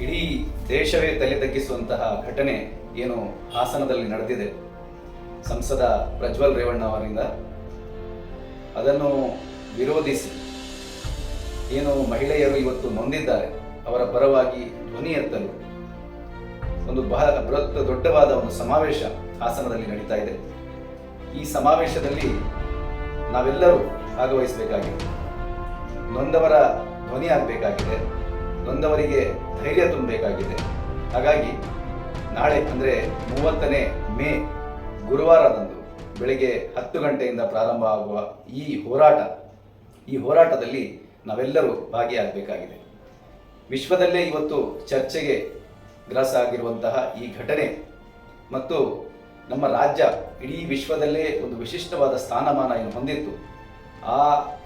ಇಡೀ ದೇಶವೇ ತಲೆ ತಗ್ಗಿಸುವಂತಹ ಘಟನೆ ಏನು ಹಾಸನದಲ್ಲಿ ನಡೆದಿದೆ. ಸಂಸದ ಪ್ರಜ್ವಲ್ ರೇವಣ್ಣ ಅವರಿಂದ. ಅದನ್ನು ವಿರೋಧಿಸಿ ಏನು ಮಹಿಳೆಯರು ಇವತ್ತು ನೊಂದಿದ್ದಾರೆ. ಅವರ ಪರವಾಗಿ ಧ್ವನಿ ಎತ್ತಲು ಒಂದು ಬಹಳ ಬೃಹತ್ ದೊಡ್ಡವಾದ ಒಂದು ಸಮಾವೇಶ ಹಾಸನದಲ್ಲಿ ನಡೀತಾ ಇದೆ. ಈ ಸಮಾವೇಶದಲ್ಲಿ ನಾವೆಲ್ಲರೂ ಭಾಗವಹಿಸಬೇಕಾಗಿದೆ. ನೊಂದವರ ಧ್ವನಿ ಆಗಬೇಕಾಗಿದೆ. ನೊಂದವರಿಗೆ ಧೈರ್ಯ ತುಂಬಬೇಕಾಗಿದೆ. ಹಾಗಾಗಿ ನಾಳೆ ಅಂದರೆ ಮೂವತ್ತನೇ ಮೇ ಗುರುವಾರದಂದು ಬೆಳಗ್ಗೆ ಹತ್ತು ಗಂಟೆಯಿಂದ ಪ್ರಾರಂಭ ಆಗುವ ಈ ಹೋರಾಟ, ಈ ಹೋರಾಟದಲ್ಲಿ ನಾವೆಲ್ಲರೂ ಭಾಗಿಯಾಗಬೇಕಾಗಿದೆ. ವಿಶ್ವದಲ್ಲೇ ಇವತ್ತು ಚರ್ಚೆಗೆ ಗ್ರಾಸ ಆಗಿರುವಂತಹ ಈ ಘಟನೆ ಮತ್ತು ನಮ್ಮ ರಾಜ್ಯ ಇಡೀ ವಿಶ್ವದಲ್ಲೇ ಒಂದು ವಿಶಿಷ್ಟವಾದ ಸ್ಥಾನಮಾನ ಏನು ಹೊಂದಿತ್ತು, ಆ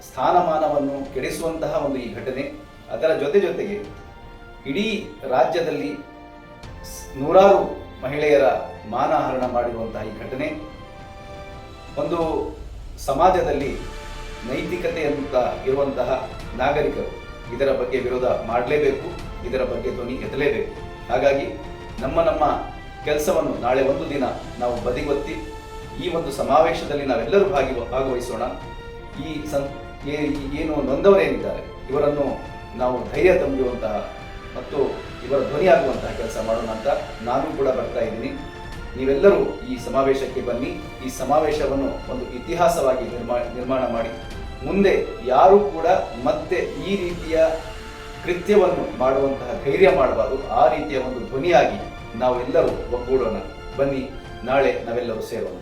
ಸ್ಥಾನಮಾನವನ್ನು ಕೆಡಿಸುವಂತಹ ಒಂದು ಈ ಘಟನೆ ಅದರ ಜೊತೆ ಜೊತೆಗೆ ಇಡೀ ರಾಜ್ಯದಲ್ಲಿ ನೂರಾರು ಮಹಿಳೆಯರ ಮಾನಹರಣ ಮಾಡಿರುವಂತಹ ಈ ಘಟನೆ ಒಂದು ಸಮಾಜದಲ್ಲಿ ನೈತಿಕತೆ ಅಂತ ಇರುವಂತಹ ನಾಗರಿಕರು ಇದರ ಬಗ್ಗೆ ವಿರೋಧ ಮಾಡಲೇಬೇಕು, ಇದರ ಬಗ್ಗೆ ಧ್ವನಿ ಎತ್ತಲೇಬೇಕು. ಹಾಗಾಗಿ ನಮ್ಮ ನಮ್ಮ ಕೆಲಸವನ್ನು ನಾಳೆ ಒಂದು ದಿನ ನಾವು ಬದಿಗೊತ್ತಿ ಈ ಒಂದು ಸಮಾವೇಶದಲ್ಲಿ ನಾವೆಲ್ಲರೂ ಭಾಗಿ ಭಾಗವಹಿಸೋಣ. ಈ ಸಂ ಏನು ನೊಂದವರೇನಿದ್ದಾರೆ, ಇವರನ್ನು ನಾವು ಧೈರ್ಯ ತುಂಬುವಂತಹ ಮತ್ತು ಇವರ ಧ್ವನಿಯಾಗುವಂತಹ ಕೆಲಸ ಮಾಡೋಣ ಅಂತ ನಾನು ಕೂಡ ಬರ್ತಾ ಇದ್ದೀನಿ. ನೀವೆಲ್ಲರೂ ಈ ಸಮಾವೇಶಕ್ಕೆ ಬನ್ನಿ. ಈ ಸಮಾವೇಶವನ್ನು ಒಂದು ಇತಿಹಾಸವಾಗಿ ನಿರ್ಮಾಣ ನಿರ್ಮಾಣ ಮಾಡಿ. ಮುಂದೆ ಯಾರೂ ಕೂಡ ಮತ್ತೆ ಈ ರೀತಿಯ ಕೃತ್ಯವನ್ನು ಮಾಡುವಂತಹ ಧೈರ್ಯ ಮಾಡಬಾರದು. ಆ ರೀತಿಯ ಒಂದು ಧ್ವನಿಯಾಗಿ ನಾವೆಲ್ಲರೂ ಒಗ್ಗೂಡೋಣ. ಬನ್ನಿ, ನಾಳೆ ನಾವೆಲ್ಲರೂ ಸೇರೋಣ.